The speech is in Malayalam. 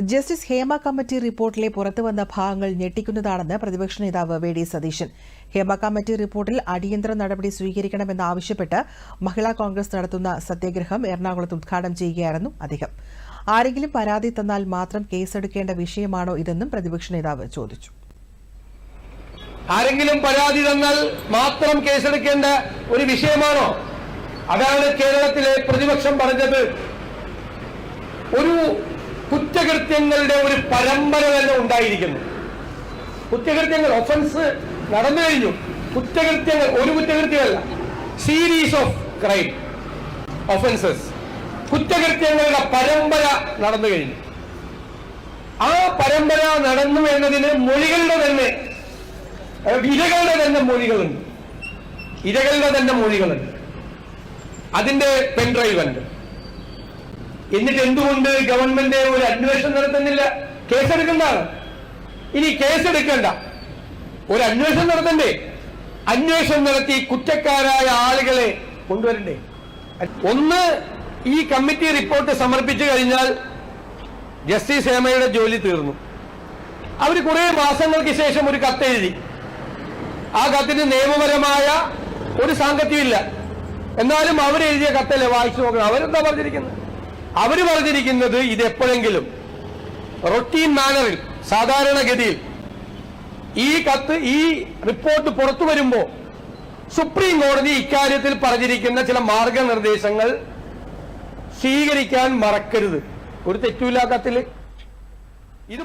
ജസ്റ്റിസ് ഹേമ കമ്മിറ്റി റിപ്പോർട്ടിലെ പുറത്തുവന്ന ഭാഗങ്ങൾ ഞെട്ടിക്കുന്നതാണെന്ന് പ്രതിപക്ഷ നേതാവ് V D Satheesan. Hema committee റിപ്പോർട്ടിൽ അടിയന്തര നടപടി സ്വീകരിക്കണമെന്നാവശ്യപ്പെട്ട് മഹിളാ കോൺഗ്രസ് നടത്തുന്ന സത്യാഗ്രഹം എറണാകുളത്ത് ഉദ്ഘാടനം ചെയ്യുകയായിരുന്നു അദ്ദേഹം. ആരെങ്കിലും പരാതി തന്നാൽ മാത്രം കേസെടുക്കേണ്ട വിഷയമാണോ ഇതെന്നും പ്രതിപക്ഷ നേതാവ് ചോദിച്ചു. ആരെങ്കിലും പരാതി തന്നാൽ മാത്രം കേസെടുക്കേണ്ട ഒരു വിഷയമാണോ? അതാണ് കേരളത്തിലെ പ്രതിപക്ഷം പറഞ്ഞത്. ഒരു കുറ്റകൃത്യങ്ങളുടെ ഒരു പരമ്പര തന്നെ ഉണ്ടായിരിക്കുന്നു. കുറ്റകൃത്യങ്ങൾ ഒഫൻസ് നടന്നു കഴിഞ്ഞു. കുറ്റകൃത്യങ്ങൾ ഒരു കുറ്റകൃത്യമല്ല. സീരീസ് ഓഫ് ക്രൈം ഒഫൻസസ് കുറ്റകൃത്യങ്ങളുടെ പരമ്പര നടന്നു കഴിഞ്ഞു. ആ പരമ്പര നടന്നു എന്നതിന് മൊഴികളുടെ തന്നെ ഇരകളുടെ തന്നെ മൊഴികളുണ്ട്. ഇരകളുടെ തന്നെ മൊഴികളുണ്ട്. അതിന്റെ പെൻഡ്രൈവ് ഉണ്ട്. എന്നിട്ട് എന്തുകൊണ്ട് ഗവൺമെന്റ് ഒരു അന്വേഷണം നടത്തുന്നില്ല? കേസെടുക്കണ്ടാണ് ഇനി കേസെടുക്കണ്ട. ഒരു അന്വേഷണം നടത്തണ്ടേ? അന്വേഷണം നടത്തി കുറ്റക്കാരായ ആളുകളെ കൊണ്ടുവരണ്ടേ? ഒന്ന് ഈ കമ്മിറ്റി റിപ്പോർട്ട് സമർപ്പിച്ചു കഴിഞ്ഞാൽ ജസ്റ്റിസ് ഹേമയുടെ ജോലി തീർന്നു. അവർ കുറെ മാസങ്ങൾക്ക് ശേഷം ഒരു കത്തെഴുതി ആ കത്തിന് നിയമപരമായ ഒരു സാങ്കത്യമില്ല എന്നാലും അവരെഴുതിയ കത്തല്ലേ വായിച്ചു നോക്കണം അവരെന്താ പറഞ്ഞിരിക്കുന്നത്? അവർ പറഞ്ഞിരിക്കുന്നത് ഇത് എപ്പോഴെങ്കിലും റൊട്ടീൻ മാനറിൽ സാധാരണഗതിയിൽ ഈ കത്ത് ഈ റിപ്പോർട്ട് പുറത്തു വരുമ്പോൾ സുപ്രീം കോടതി ഇക്കാര്യത്തിൽ പറഞ്ഞിരിക്കുന്ന ചില മാർഗനിർദ്ദേശങ്ങൾ സ്വീകരിക്കാൻ മറക്കരുത്. ഒരു തെറ്റുമില്ലാത്ത കത്തിൽ. ഇത്